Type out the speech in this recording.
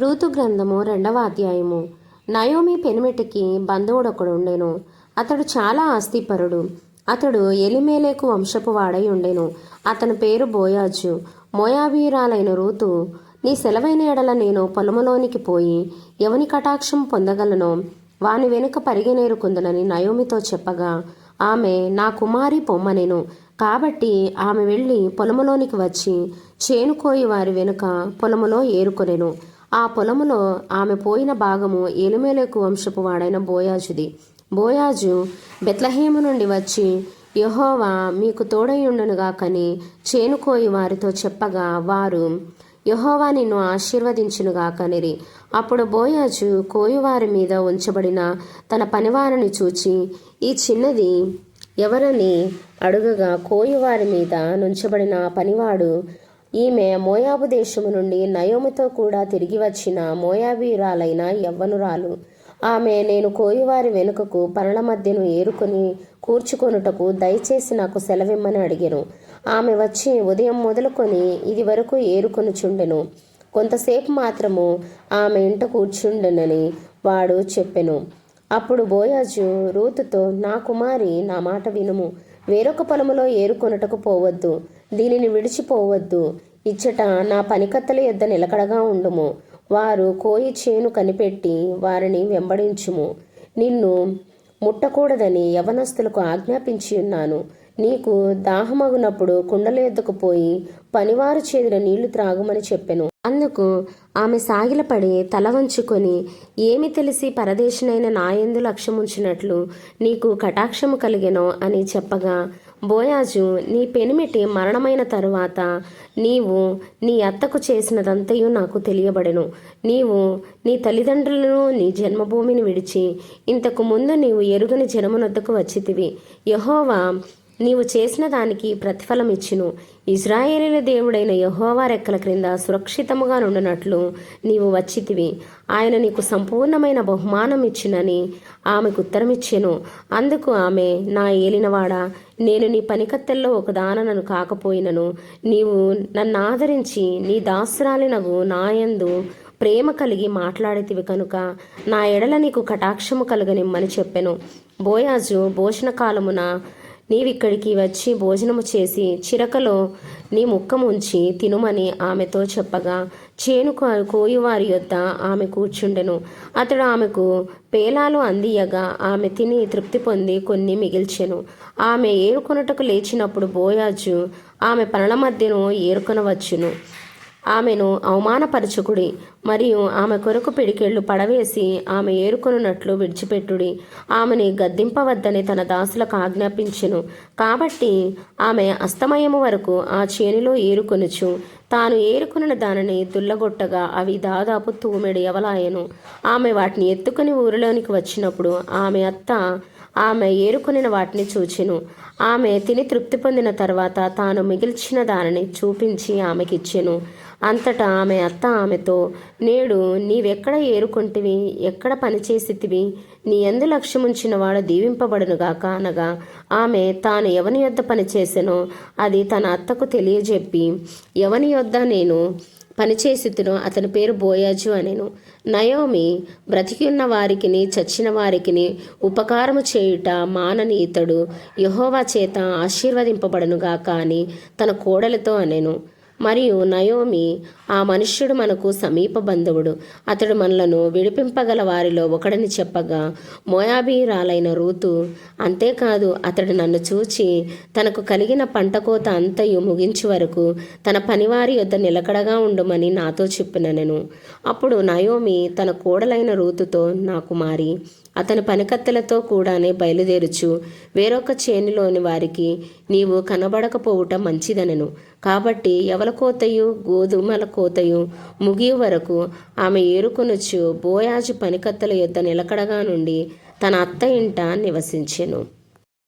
ఋతు గ్రంథము రెండవ అధ్యాయము. నయోమి పెనిమిటికి బంధువుడొకడు ఉండెను. అతడు చాలా ఆస్తిపరుడు. అతడు ఎలిమేలేకు వంశపు వాడై ఉండెను. అతని పేరు బోయాజు. మోయాబీరాలైన రూతు నీ సెలవైన ఎడల నేను పొలములోనికి పోయి ఎవని కటాక్షం పొందగలనో? వాని వెనుక పరిగెనేరుకుందనని నయోమితో చెప్పగా ఆమె నా కుమారి పొమ్మనెను. కాబట్టి ఆమె వెళ్ళి పొలములోనికి వచ్చి చేనుకోయి వారి వెనుక పొలములో ఏరుకొనెను. ఆ పొలములో ఆమె పోయిన భాగము ఎలుమేలకు వంశపు వాడైన బోయాజుది. బోయాజు బెత్లహేము నుండి వచ్చి యహోవా మీకు తోడయుండునుగా కని చేనుకోయి వారితో చెప్పగా వారు యహోవా నిన్ను ఆశీర్వదించునుగా కనిరి అప్పుడు బోయాజు కోయువారి మీద ఉంచబడిన తన పనివారిని చూచి ఈ చిన్నది ఎవరని అడుగగా కోయువారి మీద నుంచబడిన పనివాడు ఈమె మోయాబు దేశము నుండి నయోమితో కూడా తిరిగి వచ్చిన మోయాబీరాలైన యవ్వనురాలు. ఆమె నేను కోయివారి వెనుకకు పనుల మధ్యను ఏరుకొని కూర్చుకొనుటకు దయచేసి నాకు సెలవిమ్మని అడిగాను. ఆమె వచ్చి ఉదయం మొదలుకొని ఇది వరకు ఏరుకొని చుండెను కొంతసేపు మాత్రము ఆమె ఇంట కూర్చుండెనని వాడు చెప్పెను. అప్పుడు బోయాజు రూతుతో నా కుమారి నా మాట వినుము. వేరొక పొలములో ఏరుకొనుటకు పోవద్దు. దీనిని విడిచిపోవద్దు. ఇచ్చట నా పనికత్తల యొద్ద నిలకడగా ఉండుము. వారు కోయి చేను కనిపెట్టి వారిని వెంబడించుము. నిన్ను ముట్టకూడదని యవనస్తులకు ఆజ్ఞాపించి ఉన్నాను. నీకు దాహమగునప్పుడు కుండల ఎద్దుకు పోయి పనివారు చేదిన నీళ్ళు త్రాగుమని చెప్పెను. అందుకు ఆమె సాగిలపడి తల వంచుకొని ఏమి తెలిసి పరదేశనైన నాయందు లక్ష్యముంచినట్లు నీకు కటాక్షము కలిగెనో అని చెప్పగా బోయాజు నీ పెనిమిటి మరణమైన తరువాత నీవు నీ అత్తకు చేసినదంతయు నాకు తెలియబడెను. నీవు నీ తల్లిదండ్రులను నీ జన్మభూమిని విడిచి ఇంతకు ముందు నీవు ఎరుగని జనమునొద్దకు వచ్చితివి. యహోవా నీవు చేసిన దానికి ప్రతిఫలం ఇచ్చును. ఇజ్రాయేలీల దేవుడైన యహోవా రెక్కల క్రింద సురక్షితముగా నుండినట్లు నీవు వచ్చితివి. ఆయన నీకు సంపూర్ణమైన బహుమానం ఇచ్చునని ఆమెకు ఉత్తరమిచ్చెను. అందుకు ఆమె నా ఏలినవాడా నేను నీ పనికత్తెల్లో ఒక దాననను కాకపోయినను. నీవు నన్ను ఆదరించి నీ దాసురాలినగు నాయందు ప్రేమ కలిగి మాట్లాడితివి కనుక నా ఎడల నీకు కటాక్షము కలుగనిమ్మని చెప్పెను. బోయాజు భోజన కాలమున నీవిక్కడికి వచ్చి భోజనము చేసి చిరకలో నీ ముక్కముంచి తినుమని ఆమెతో చెప్పగా చేను కోయువారి యొద్ద ఆమె కూర్చుండెను. అతడు ఆమెకు పేలాలు అందియగా ఆమె తిని తృప్తి పొంది కొన్ని మిగిల్చెను. ఆమె ఏరుకొనుటకు లేచినప్పుడు బోయాజు ఆమె పనుల మధ్యను ఏరుకొనవచ్చును. ఆమెను అవమానపరచుకుడి మరియు ఆమె కొరకు పిడికెళ్ళు పడవేసి ఆమె ఏరుకొనున్నట్లు విడిచిపెట్టుడి. ఆమెని గద్దింపవద్దని తన దాసులకు ఆజ్ఞాపించెను. కాబట్టి ఆమె అస్తమయము వరకు ఆ చేనిలో ఏరుకొనుచు. తాను ఏరుకున్న దానిని దుల్లగొట్టగా అవి దాదాపు తూమెడు ఎవలాయను ఆమె వాటిని ఎత్తుకుని ఊరిలోనికి వచ్చినప్పుడు ఆమె అత్త ఆమె ఏరుకొనిన వాటిని చూచెను. ఆమె తిని తృప్తి పొందిన తర్వాత తాను మిగిల్చిన దానిని చూపించి ఆమెకిచ్చెను. అంతటా ఆమె అత్త ఆమెతో నేడు నీవెక్కడ ఏరుకుంటివి? ఎక్కడ పనిచేసితివి? నీ ఎందు లక్ష్యముంచిన వాడు దీవింపబడునుగాక అనగా ఆమె తాను ఎవని యొద్ద పనిచేసెనో అది తన అత్తకు తెలియజెప్పి ఎవని యొద్ద నేను పనిచేసితును అతని పేరు బోయాజు అనెను. నయోమి బ్రతికి ఉన్న వారికిని చచ్చిన వారికిని ఉపకారము చేయుట మానని ఇతడు. యహోవా చేత ఆశీర్వదింపబడనుగా కానీ తన కోడలతో అనెను. మరియు నయోమి ఆ మనుష్యుడు మనకు సమీప బంధువుడు. అతడు మనలను విడిపింపగల వారిలో ఒకడని చెప్పగా మోయాబీరాలైన రూతు అంతేకాదు అతడు నన్ను చూచి తనకు కలిగిన పంట కోత అంతయు ముగించి వరకు తన పనివారి యొద్ద నిలకడగా ఉండమని నాతో చెప్పిన నేను అప్పుడు నయోమి తన కోడలైన రూతుతో నా కుమారి అతని పనికత్తెలతో కూడానే బయలుదేరుచు వేరొక చేనిలోని వారికి నీవు కనబడకపోవుట మంచిదనెను. కాబట్టి ఎవల కోతయు? గోధుమల కోతయు. ముగియు వరకు ఆమె ఏరుకొనొచ్చు బోయాజు పనికత్తల యొద్ద నిలకడగా నుండి తన అత్త ఇంట నివసించెను.